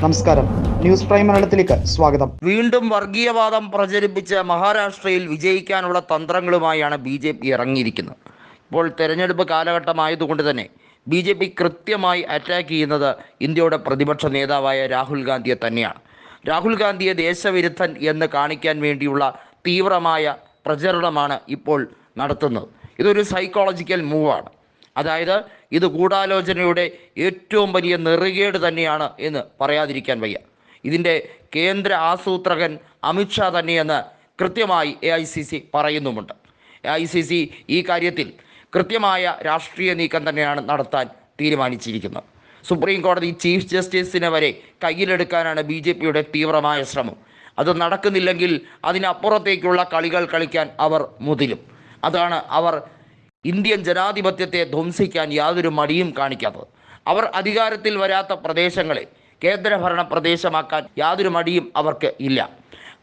നമസ്കാരം. News prime മലയാളത്തിലേക്ക് സ്വാഗതം. വീണ്ടും വർഗീയവാദം പ്രചരിപ്പിച്ച് മഹാരാഷ്ട്രയിൽ വിജയിക്കാനുള്ള തന്ത്രങ്ങളുമായാണ് ബി ജെ പി ഇറങ്ങിയിരിക്കുന്നത്. ഇപ്പോൾ തെരഞ്ഞെടുപ്പ് കാലഘട്ടമായതുകൊണ്ട് തന്നെ ബി ജെ പി കൃത്യമായി അറ്റാക്ക് ചെയ്യുന്നത് ഇന്ത്യയുടെ പ്രതിപക്ഷ നേതാവായ രാഹുൽ ഗാന്ധിയെ തന്നെയാണ്. രാഹുൽ ഗാന്ധിയെ ദേശവിരുദ്ധൻ എന്ന് കാണിക്കാൻ വേണ്ടിയുള്ള തീവ്രമായ പ്രചരണമാണ് ഇപ്പോൾ നടത്തുന്നത്. ഇതൊരു സൈക്കോളജിക്കൽ മൂവാണ് അതായത് ഇത് ഗൂഢാലോചനയുടെ ഏറ്റവും വലിയ നെറുകേട് തന്നെയാണ് എന്ന് പറയാതിരിക്കാൻ വയ്യ. ഇതിന്റെ കേന്ദ്ര ആസൂത്രകൻ അമിത്ഷാ തന്നെയെന്ന് കൃത്യമായി എ ഐ സി സി പറയുന്നുമുണ്ട്. എ ഐ സി സി ഈ കാര്യത്തിൽ കൃത്യമായ രാഷ്ട്രീയ നീക്കം തന്നെയാണ് നടത്താൻ തീരുമാനിച്ചിരിക്കുന്നത്. സുപ്രീം കോടതി ചീഫ് ജസ്റ്റിസിനെ വരെ കയ്യിലെടുക്കാനാണ് ബി ജെ പിയുടെ തീവ്രമായ ശ്രമം. അത് നടക്കുന്നില്ലെങ്കിൽ അതിനപ്പുറത്തേക്കുള്ള കളികൾ കളിക്കാൻ അവർ മുതിരും. അതാണ് അവർ ഇന്ത്യൻ ജനാധിപത്യത്തെ ധ്വംസിക്കാൻ യാതൊരു മടിയും കാണിക്കാത്തത്. അവർ അധികാരത്തിൽ വരാത്ത പ്രദേശങ്ങളെ കേന്ദ്രഭരണ പ്രദേശമാക്കാൻ യാതൊരു മടിയും അവർക്ക് ഇല്ല.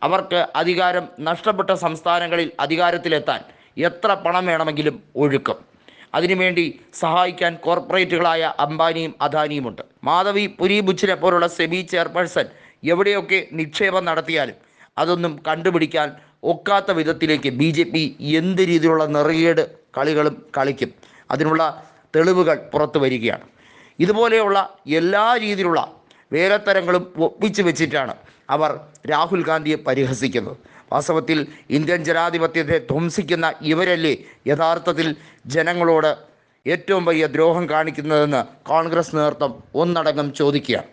അവർക്ക് അധികാരം നഷ്ടപ്പെട്ട സംസ്ഥാനങ്ങളിൽ അധികാരത്തിലെത്താൻ എത്ര പണം വേണമെങ്കിലും ഒഴുക്കും. അതിനുവേണ്ടി സഹായിക്കാൻ കോർപ്പറേറ്റുകളായ അംബാനിയും അദാനിയുമുണ്ട്. മാധവി പുരി ബുച്ചിനെ പോലുള്ള സെബി ചെയർപേഴ്സൺ എവിടെയൊക്കെ നിക്ഷേപം നടത്തിയാലും അതൊന്നും കണ്ടുപിടിക്കാൻ ഒക്കാത്ത വിധത്തിലേക്ക് ബി ജെ പി എന്ത് രീതിയിലുള്ള നെറുകേട് കളികളും കളിക്കും. അതിനുള്ള തെളിവുകൾ പുറത്തു വരികയാണ്. ഇതുപോലെയുള്ള എല്ലാ രീതിയിലുള്ള വേലത്തരങ്ങളും ഒപ്പിച്ചു വെച്ചിട്ടാണ് അവർ രാഹുൽ ഗാന്ധിയെ പരിഹസിക്കുന്നത്. വാസ്തവത്തിൽ ഇന്ത്യൻ ജനാധിപത്യത്തെ ധ്വംസിക്കുന്ന ഇവരല്ലേ യഥാർത്ഥത്തിൽ ജനങ്ങളോട് ഏറ്റവും വലിയ ദ്രോഹം കാണിക്കുന്നതെന്ന് കോൺഗ്രസ് നേതൃത്വം ഒന്നടങ്കം ചോദിക്കുകയാണ്.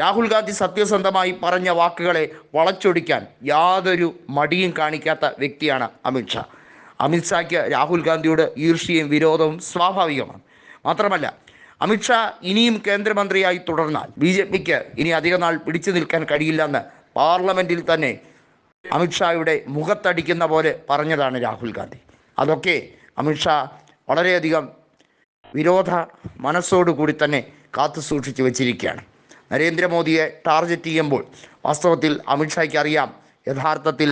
രാഹുൽ ഗാന്ധി സത്യസന്ധമായി പറഞ്ഞ വാക്കുകളെ വളച്ചൊടിക്കാൻ യാതൊരു മടിയും കാണിക്കാത്ത വ്യക്തിയാണ് അമിത്ഷാ അമിത്ഷായ്ക്ക് രാഹുൽ ഗാന്ധിയോട് ഈർഷ്യയും വിരോധവും സ്വാഭാവികമാണ്. മാത്രമല്ല അമിത്ഷാ ഇനിയും കേന്ദ്രമന്ത്രിയായി തുടർന്നാൽ ബി ജെ പിക്ക് ഇനി അധിക നാൾ പിടിച്ചു നിൽക്കാൻ കഴിയില്ലെന്ന് പാർലമെന്റിൽ തന്നെ അമിത്ഷായുടെ മുഖത്തടിക്കുന്ന പോലെ പറഞ്ഞതാണ് രാഹുൽ ഗാന്ധി. അതൊക്കെ അമിത്ഷാ വളരെയധികം വിരോധ മനസ്സോടുകൂടി തന്നെ കാത്തു സൂക്ഷിച്ചു വച്ചിരിക്കുകയാണ്. നരേന്ദ്രമോദിയെ ടാർഗറ്റ് ചെയ്യുമ്പോൾ വാസ്തവത്തിൽ അമിത്ഷായ്ക്ക് അറിയാം യഥാർത്ഥത്തിൽ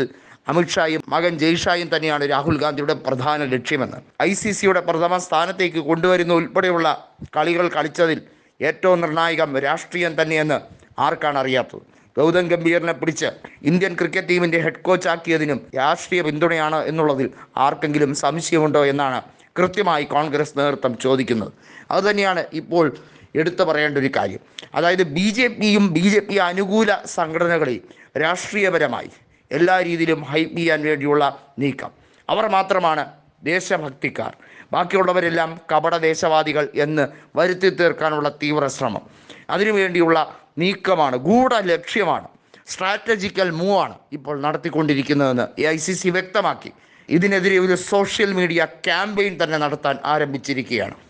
അമിത്ഷായും മകൻ ജയ്ഷായും തന്നെയാണ് രാഹുൽ ഗാന്ധിയുടെ പ്രധാന ലക്ഷ്യമെന്ന്. ഐ സി സിയുടെ പ്രഥമ സ്ഥാനത്തേക്ക് കൊണ്ടുവരുന്ന ഉൾപ്പെടെയുള്ള കളികൾ കളിച്ചതിൽ ഏറ്റവും നിർണായകം രാഷ്ട്രീയം തന്നെയെന്ന് ആർക്കാണ് അറിയാത്തത്? ഗൗതം ഗംഭീറിനെ പിടിച്ച് ഇന്ത്യൻ ക്രിക്കറ്റ് ടീമിന്റെ ഹെഡ് കോച്ചാക്കിയതിനും രാഷ്ട്രീയ പിന്തുണയാണ് എന്നുള്ളതിൽ ആർക്കെങ്കിലും സംശയമുണ്ടോ എന്നാണ് കൃത്യമായി കോൺഗ്രസ് നേതൃത്വം ചോദിക്കുന്നത്. അതുതന്നെയാണ് ഇപ്പോൾ എടുത്തു പറയേണ്ട ഒരു കാര്യം. അതായത് ബി ജെ പിയും ബി ജെ പി അനുകൂല സംഘടനകളെയും രാഷ്ട്രീയപരമായി എല്ലാ രീതിയിലും ഹൈപ്പ് ചെയ്യാൻ വേണ്ടിയുള്ള നീക്കം. അവർ മാത്രമാണ് ദേശഭക്തിക്കാർ. ബാക്കിയുള്ളവരെല്ലാം കപട ദേശവാദികൾ എന്ന് വരുത്തി തീർക്കാനുള്ള തീവ്ര ശ്രമം. അതിനുവേണ്ടിയുള്ള നീക്കമാണ് ഗൂഢ ലക്ഷ്യമാണ് സ്ട്രാറ്റജിക്കൽ മൂവാണ് ഇപ്പോൾ നടത്തിക്കൊണ്ടിരിക്കുന്നതെന്ന് എ ഐ സി സി വ്യക്തമാക്കി. ഇതിനെതിരെ ഒരു സോഷ്യൽ മീഡിയ ക്യാമ്പയിൻ തന്നെ നടത്താൻ ആരംഭിച്ചിരിക്കുകയാണ്.